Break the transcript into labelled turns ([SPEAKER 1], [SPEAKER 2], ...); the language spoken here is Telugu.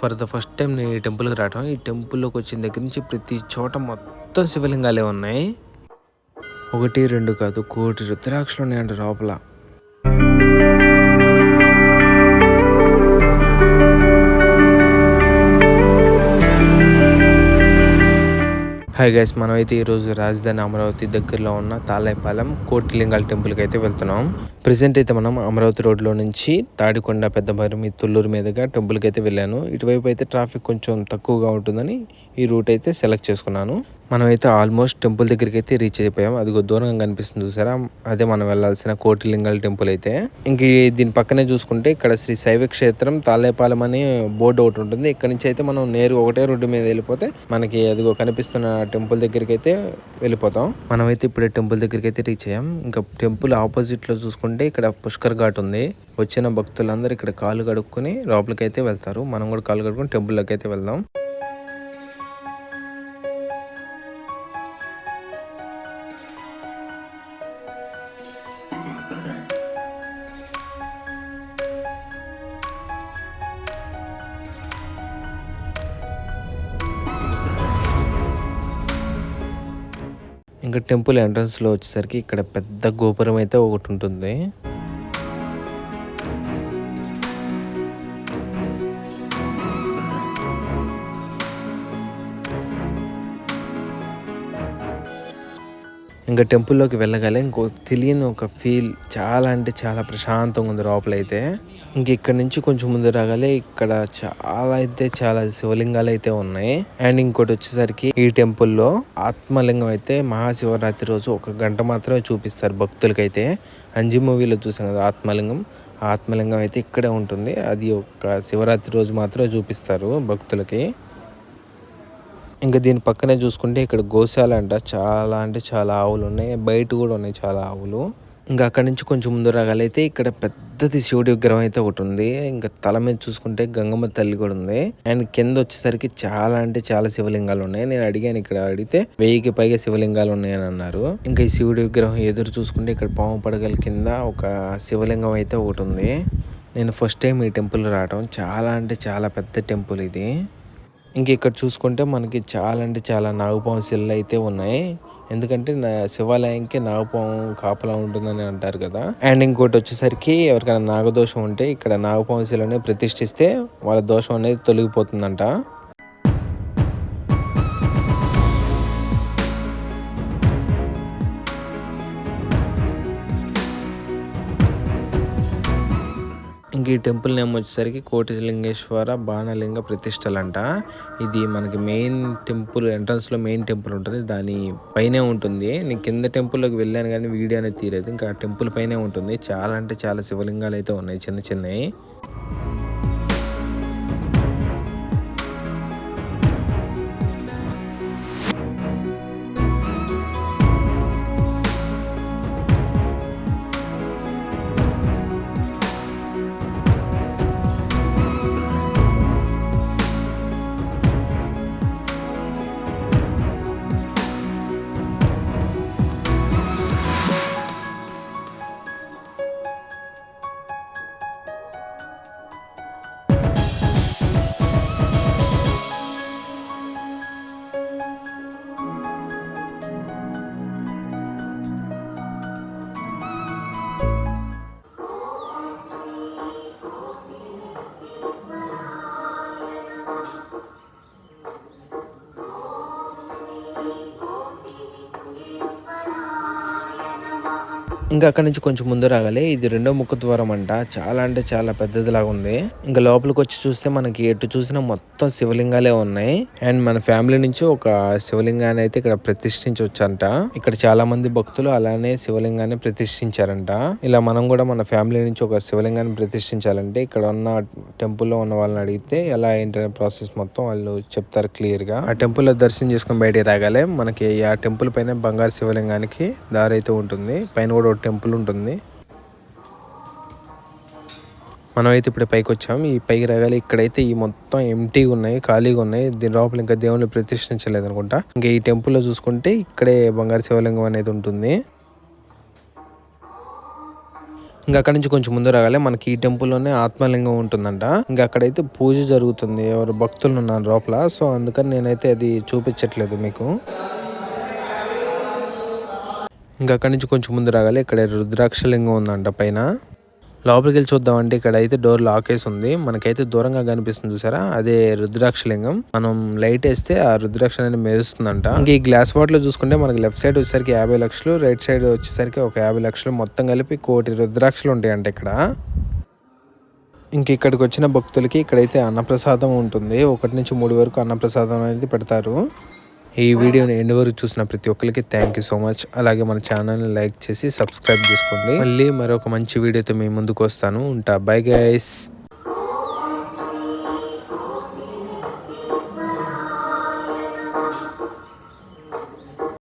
[SPEAKER 1] ఫర్ ద ఫస్ట్ టైం నేను ఈ టెంపుల్కి రావటం. ఈ టెంపుల్లోకి వచ్చిన దగ్గర నుంచి ప్రతి చోట మొత్తం శివలింగాలే ఉన్నాయి. ఒకటి రెండు కాదు కోటి రుద్రాక్షలు ఉన్నాయంట లోపల. హాయ్ గైస్ మనమైతే ఈరోజు రాజధాని అమరావతి దగ్గరలో ఉన్న తాళైపాలెం కోటిలింగాల టెంపుల్కి అయితే వెళ్తున్నాం. ప్రెసెంట్ అయితే మనం అమరావతి రోడ్లో నుంచి తాడికొండ పెద్దమరి తుళ్ళూరు మీదుగా టెంపుల్కి అయితే వెళ్ళాను. ఇటువైపు అయితే ట్రాఫిక్ కొంచెం తక్కువగా ఉంటుందని ఈ రూట్ అయితే సెలెక్ట్ చేసుకున్నాను. మనమైతే ఆల్మోస్ట్ టెంపుల్ దగ్గరికి అయితే రీచ్ అయిపోయాం. అది దూరంగా కనిపిస్తుంది చూసారా? అదే మనం వెళ్ళాల్సిన కోటిలింగాల టెంపుల్ అయితే. ఇంక దీని పక్కనే చూసుకుంటే ఇక్కడ శ్రీ శైవ క్షేత్రం తాళేపాలెం అని బోర్డు ఒకటి ఉంటుంది. ఇక్కడ నుంచి అయితే మనం నేరు ఒకటే రోడ్డు మీద వెళ్ళిపోతే మనకి అదిగో కనిపిస్తున్న టెంపుల్ దగ్గరికి అయితే వెళ్ళిపోతాం. మనమైతే ఇప్పుడే టెంపుల్ దగ్గరికి అయితే రీచ్ అయ్యాం. ఇంకా టెంపుల్ ఆపోజిట్లో చూసుకుంటే ఇక్కడ పుష్కర్ ఘాట్ ఉంది. వచ్చిన భక్తులందరూ ఇక్కడ కాలు కడుక్కొని లోపలికి అయితే వెళ్తారు. మనం కూడా కాలు కడుక్కొని టెంపుల్లోకి అయితే వెళ్దాం. ఇంకా టెంపుల్ ఎంట్రన్స్లో వచ్చేసరికి ఇక్కడ పెద్ద గోపురం అయితే ఒకటి ఉంటుంది. ఇంకా టెంపుల్లోకి వెళ్ళగానే ఇంకో తెలియని ఒక ఫీల్ చాలా అంటే చాలా ప్రశాంతంగా ఉంది లోపల అయితే ఇంక ఇక్కడ నుంచి కొంచెం ముందు రాగానే ఇక్కడ చాలా అయితే చాలా శివలింగాలు అయితే ఉన్నాయి. అండ్ ఇంకోటి వచ్చేసరికి ఈ టెంపుల్లో ఆత్మలింగం అయితే మహాశివరాత్రి రోజు ఒక గంట మాత్రమే చూపిస్తారు భక్తులకైతే. అంజి మూవీలో చూసాం కదా ఆత్మలింగం. ఆత్మలింగం అయితే ఇక్కడే ఉంటుంది. అది ఒక శివరాత్రి రోజు మాత్రమే చూపిస్తారు భక్తులకి. ఇంకా దీని పక్కనే చూసుకుంటే ఇక్కడ గోశాల అంట. చాలా అంటే చాలా ఆవులు ఉన్నాయి. బయట కూడా ఉన్నాయి చాలా ఆవులు. ఇంకా అక్కడ నుంచి కొంచెం ముందు రాగలైతే ఇక్కడ పెద్దది శివుడి విగ్రహం అయితే ఒకటి ఉంది. ఇంకా తల మీద చూసుకుంటే గంగమ్మ తల్లి కూడా ఉంది. అండ్ కింద వచ్చేసరికి చాలా అంటే చాలా శివలింగాలు ఉన్నాయి. నేను అడిగాను ఇక్కడ అడిగితే వెయ్యికి పైగా శివలింగాలు ఉన్నాయని అన్నారు. ఇంకా ఈ శివుడి విగ్రహం ఎదురు చూసుకుంటే ఇక్కడ పాము పడగల కింద ఒక శివలింగం అయితే ఒకటి ఉంది. నేను ఫస్ట్ టైం ఈ టెంపుల్ రావడం చాలా అంటే చాలా పెద్ద టెంపుల్ ఇది. ఇంక ఇక్కడ చూసుకుంటే మనకి చాలా అంటే చాలా నాగపాము శిలలు అయితే ఉన్నాయి. ఎందుకంటే నా శివాలయంకి నాగపాము కాపలా ఉంటుందని అంటారు కదా. అండ్ ఇంకోటి వచ్చేసరికి ఎవరికైనా నాగదోషం ఉంటే ఇక్కడ నాగపాము శిలని ప్రతిష్ఠిస్తే వాళ్ళ దోషం అనేది తొలగిపోతుందంట. ఇంక ఈ టెంపుల్ నేమ్ వచ్చేసరికి కోటిలింగేశ్వర బాణలింగ ప్రతిష్టలంట. ఇది మనకి మెయిన్ టెంపుల్ ఎంట్రన్స్లో మెయిన్ టెంపుల్ ఉంటుంది. దాని పైనే ఉంటుంది. నేను కింద టెంపుల్లోకి వెళ్ళాను కానీ వీడియో అనేది తీరేది ఇంకా టెంపుల్ పైనే ఉంటుంది. చాలా అంటే చాలా శివలింగాలు అయితే ఉన్నాయి చిన్న చిన్నవి. ఇంకా అక్కడ నుంచి కొంచెం ముందు రాగాలి. ఇది రెండో ముఖ ద్వారం అంట. చాలా అంటే చాలా పెద్దదిలాగా ఉంది. ఇంకా లోపలికి వచ్చి చూస్తే మనకి ఎటు చూసినా మొత్తం శివలింగాలే ఉన్నాయి. అండ్ మన ఫ్యామిలీ నుంచి ఒక శివలింగాన్ని అయితే ఇక్కడ ప్రతిష్ఠించవచ్చంట. ఇక్కడ చాలా మంది భక్తులు అలానే శివలింగాన్ని ప్రతిష్ఠించారంట. ఇలా మనం కూడా మన ఫ్యామిలీ నుంచి ఒక శివలింగాన్ని ప్రతిష్ఠించాలంటే ఇక్కడ ఉన్న టెంపుల్లో ఉన్న వాళ్ళని అడిగితే ఎలా ఏంటనే ప్రాసెస్ మొత్తం వాళ్ళు చెప్తారు క్లియర్గా ఆ టెంపుల్లో దర్శనం చేసుకుని బయటికి రాగాలే. మనకి ఆ టెంపుల్ పైన బంగారు శివలింగానికి దారి అయితే ఉంటుంది. పైన కూడా ఒక టెంపుల్ ఉంటుంది. మనం అయితే ఇప్పుడు పైకి వచ్చాం ఈ పైకి రాగాలి ఇక్కడైతే ఈ మొత్తం ఎంటీగా ఉన్నాయి ఖాళీగా ఉన్నాయి. దీని లోపల ఇంకా దేవుని ప్రతిష్ఠించలేదు అనుకుంటా. ఇంకా ఈ టెంపుల్లో చూసుకుంటే ఇక్కడే బంగారు శివలింగం అనేది ఉంటుంది. ఇంకా అక్కడ నుంచి కొంచెం ముందు రాగాలి మనకి ఈ టెంపుల్లోనే ఆత్మలింగం ఉంటుందంట. ఇంకా అక్కడైతే పూజ జరుగుతుంది. ఎవరు భక్తులు ఉన్నారు లోపల. సో అందుకని నేనైతే అది చూపించట్లేదు మీకు. ఇంకా అక్కడి నుంచి కొంచెం ముందు రాగాలి. ఇక్కడ రుద్రాక్ష లింగం ఉందంట పైన. లోపలికి వెళ్ళి చూద్దామంటే ఇక్కడ అయితే డోర్ లాక్ వేసి ఉంది. మనకైతే దూరంగా కనిపిస్తుంది చూసారా? అదే రుద్రాక్ష లింగం మనం లైట్ వేస్తే ఆ రుద్రాక్ష అనేది మెరుస్తుందంట. ఇంకా ఈ గ్లాస్ వాటర్లో చూసుకుంటే మనకి లెఫ్ట్ సైడ్ వచ్చేసరికి యాభై లక్షలు రైట్ సైడ్ వచ్చేసరికి ఒక యాభై లక్షలు మొత్తం కలిపి కోటి రుద్రాక్షలు ఉంటాయంట ఇక్కడ. ఇంక ఇక్కడికి వచ్చిన భక్తులకి ఇక్కడైతే అన్నప్రసాదం ఉంటుంది. ఒకటి నుంచి మూడు వరకు అన్నప్రసాదం అనేది పెడతారు. ఈ వీడియోని ఎండ్ వరకు చూసిన ప్రతి ఒక్కరికి థ్యాంక్ యూ సో మచ్ అలాగే మన ఛానల్ని లైక్ చేసి సబ్స్క్రైబ్ చేసుకోండి. మళ్ళీ మరొక మంచి వీడియోతో మీ ముందుకు వస్తాను. ఉంటా బై గైస్